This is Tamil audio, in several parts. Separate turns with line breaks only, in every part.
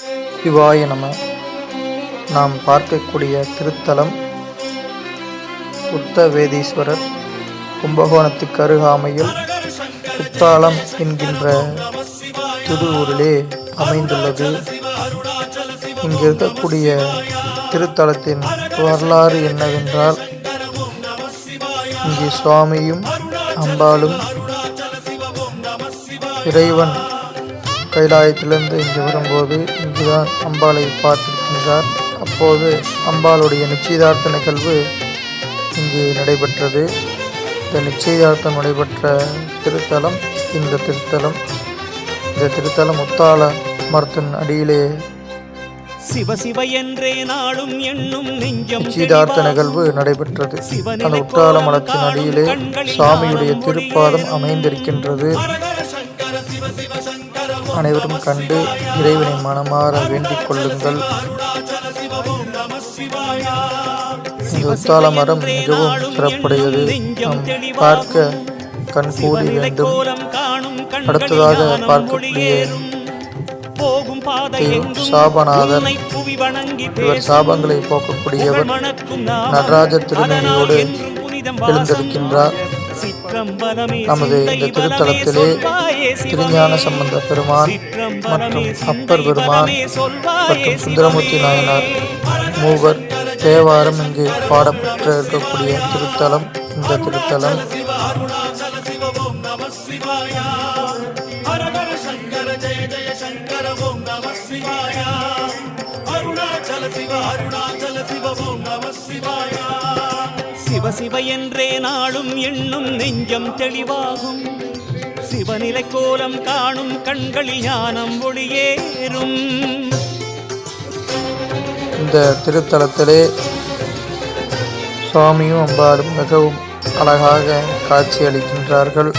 சிவாய நம. நாம் பார்க்கக்கூடிய திருத்தலம் உத்தவேதீஸ்வரர் கும்பகோணத்துக்கு அருகாமையில் குத்தாலம் என்கின்ற திருவூரிலே அமைந்துள்ளது. இங்கு இருக்கக்கூடிய திருத்தலத்தின் வரலாறு என்னவென்றால் இங்கே சுவாமியும் அம்பாளும் இறைவன் கைலாயத்திலிருந்து இங்கு வரும்போது இங்குதான் அம்பாளை பார்த்திருக்கின்றார். அப்போது அம்பாளுடைய நிச்சயதார்த்த நிகழ்வு இங்கு நடைபெற்றது. இந்த நிச்சயதார்த்தம் நடைபெற்ற திருத்தலம் இந்த திருத்தலம் இந்த திருத்தலம் முத்தாள மரத்தின் அடியிலே
சிவ சிவ என்றே நாளும் எண்ணும் நெஞ்சம்
நிச்சயதார்த்த நிகழ்வு நடைபெற்றது. அந்த உற்றால மரத்தின் அடியிலே சாமியுடைய திருப்பாதம் அமைந்திருக்கின்றது. அனைவரும் கண்டு இறைவனை மனமாற வேண்டிக் கொள்ளுங்கள். இந்த உத்தால மரம் மிகவும் சிறப்புடையது. நாம் பார்க்க கண் கூடி வேண்டும். அடுத்ததாக பார்க்கக்கூடிய சாபநாதர். இவர் சாபங்களை போக்கக்கூடியவர். நடராஜ திருமணியோடு எழுந்திருக்கின்றார். நமது இந்த திருத்தலத்திலே திருஞான சம்பந்த பெருமான் மற்றும் அப்பர் பெருமான் மற்றும் சுந்தரமூர்த்தி நாயனார் மூவர் தேவாரம் இங்கு பாடப்பெற்று இருக்கக்கூடிய திருத்தலம் இந்த திருத்தலம்.
சிவ சிவ என்றே நாளும் எண்ணும் நெஞ்சம் தெளிவாகும். சிவநிலை கோலம் காணும் கண்களில் ஞானம் ஒளியேறும்.
இந்த திருத்தலத்திலே சுவாமியும் அம்பாளும் மிகவும் அழகாக காட்சி அளிக்கின்றார்கள்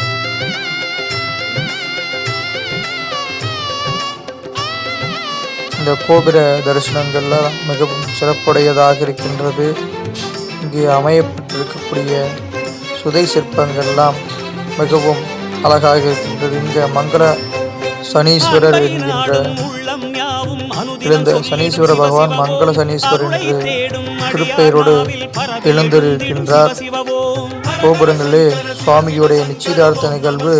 இந்த கோபுர தரிசனங்கள்லாம் மிகவும் சிறப்புடையதாக இருக்கின்றது. இங்கே அமையப்பட்டிருக்கக்கூடிய சுதை சிற்பங்கள்லாம் மிகவும் அழகாக இருக்கின்றது. இங்கே மங்கள சனீஸ்வரர் என்கின்ற எழுந்த சனீஸ்வர பகவான் மங்கள சனீஸ்வரர் என்று திருப்பெயரோடு எழுந்திருக்கின்றார். கோபுரங்களிலே சுவாமியுடைய நிச்சயதார்த்த நிகழ்வு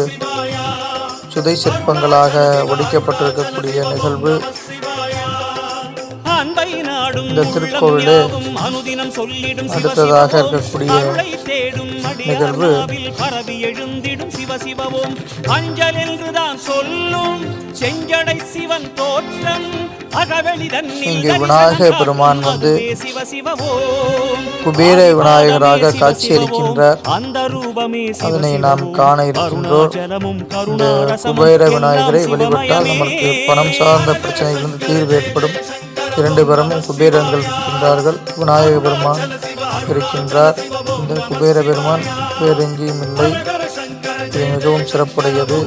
சுதை சிற்பங்களாக வடிக்கப்பட்டிருக்கக்கூடிய நிகழ்வு. இந்த திருக்கோவிலே அடுத்ததாக. இருக்கக்கூடிய நிகழ்வு
பரவி எழுந்திடும் சிவ சிவவோம் அஞ்சல் என்றுதான் சொல்லும் செஞ்சடை சிவன் தோற்றம்
இங்கு விநாயகர் பெருமான் வந்து குபேர விநாயகராக காட்சியளிக்கின்றார் அதனை. நாம் காண இருக்கின்றோம் இந்த குபேர விநாயகரை வழிபட்டால். நமக்கு பணம் சார்ந்த பிரச்சனைகளிலிருந்து தீர்வு ஏற்படும் இரண்டு பேருமே குபேரங்கள் இருக்கின்றார்கள் விநாயக பெருமான் இருக்கின்றார். இந்த குபேர பெருமான் வேறு எங்கேயும் இல்லை. இது மிகவும் சிறப்புடையது.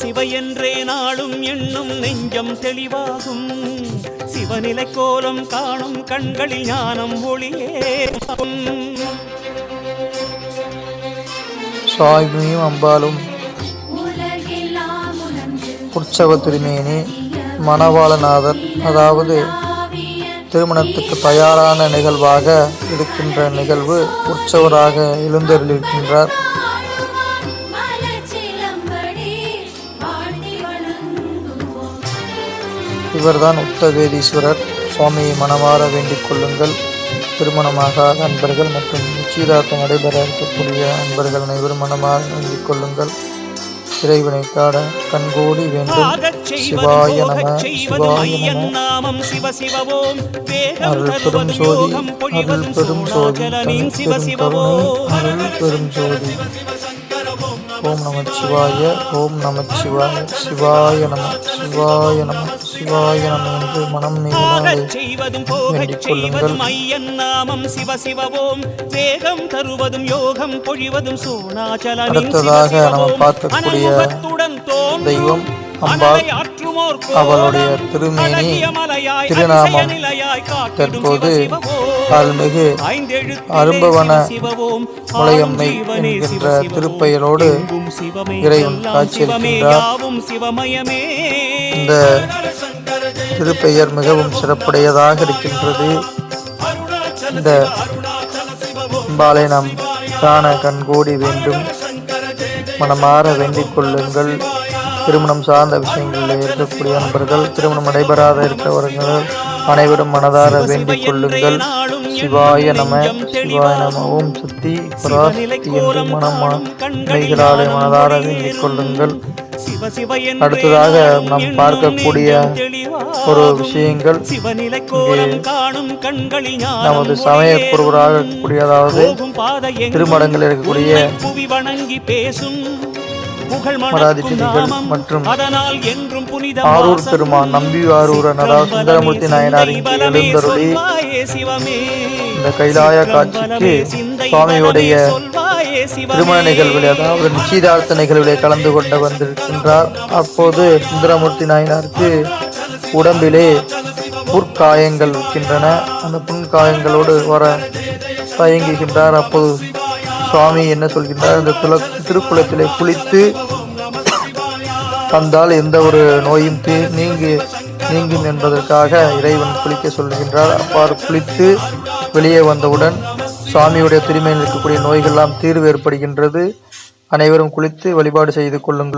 சிவ என்றே நாளும் எண்ணும் நெஞ்சம் தெளிவாகும். சிவநிலை கோலம் காணும் கண்களில் ஞானம் ஒளியேறும்.
சுவாமியும் அம்பாலும் உற்சவ திருமேனி மணவாளநாதர் அதாவது திருமணத்துக்கு தயாரான நிகழ்வாக இருக்கின்ற நிகழ்வு உற்சவராக எழுந்தருளிருக்கின்றார் இவர்தான் உத்தவேதீஸ்வரர் சுவாமியை மனமாற வேண்டிக் கொள்ளுங்கள். திருமணமாகாத அன்பர்கள் மற்றும் நிச்சயதார்த்தம் நடைபெற இருக்கக்கூடிய அன்பர்கள் அனைவரும் மனமாக வேண்டிக் கொள்ளுங்கள். இறைவனை காண கண்கூடி வேண்டும். சிவாய நம சிவாய
நாமம் சிவ சிவவோம்.
அருள் பெரும் சோதி அருள் பெரும் சோதி அருள் பெரும் சோதி. ஓம் நம சிவாய ஓம் நம சிவாய சிவாய நம சிவாய நம. சிவாய என்று மனம்
செய்வதும் போகச் செய்வதும் ஐயன் நாமம் சிவ சிவவோம் வேகம் தருவதும் யோகம் பொழிவதும் சோணாச்சலனின் சிவ
அடுத்ததாக நம்ம பார்க்கக்கூடிய தெய்வம் அம்பாள் அவளுடைய திருமேனி திருநாமம் தற்போது. அருள்மிகு அரும்பவன. முளையம்மை என்கின்ற. திருப்பெயரோடு இறைவன் காட்சியளிக்கின்றார். இந்த திருப்பெயர் மிகவும் சிறப்புடையதாக இருக்கின்றது. இந்த அம்பாலை நாம் காண கண்கூடி வேண்டும். மனமாற வேண்டிக் கொள்ளுங்கள். திருமணம் சார்ந்த விஷயங்களில் இருக்கக்கூடிய நண்பர்கள் திருமணம் நடைபெறாத இருக்கிறவர்கள் அனைவரும் மனதார வேண்டிக் கொள்ளுங்கள். சிவாய நம சிவாய நம. ஓம் சுத்தி பராசக்தி என்று மனமாலைகளாலே மனதார வேண்டிக் கொள்ளுங்கள். அடுத்ததாக நாம் பார்க்கக்கூடிய. ஒரு விஷயங்கள்
சிவநிலை கோலம் காணும் கண்களில் ஞானம்
நமது சமய குருவராக இருக்கக்கூடிய அதாவது திருமடங்களில் இருக்கக்கூடிய மற்றும் ஆரூர் பெருமான் நம்பி ஆரூரன் அதாவது சுந்தரமூர்த்தி நாயனார் எழுந்தருளி இந்த கைலாய காட்சிக்கு சுவாமியுடைய திருமண நிகழ்வில் அதாவது நிச்சயதார்த்த நிகழ்விலே கலந்து கொண்டு வந்திருக்கின்றார். அப்போது சுந்தரமூர்த்தி நாயனாருக்கு உடம்பிலே புற்காயங்கள் இருக்கின்றன. அந்த புண்காயங்களோடு வர தயங்குகின்றார். அப்போது சுவாமி என்ன சொல்கின்றார்? இந்த துல திருக்குளத்திலே குளித்து வந்தால் எந்த ஒரு நோயும் தீ நீங்கி நீங்கும் என்பதற்காக இறைவன் குளிக்க சொல்கின்றார் அவ்வாறு குளித்து வெளியே வந்தவுடன் சுவாமியுடைய திருமையில் இருக்கக்கூடிய நோய்கள்லாம் தீர்வு ஏற்படுகின்றது. அனைவரும் குளித்து வழிபாடு செய்து கொள்ளுங்கள்.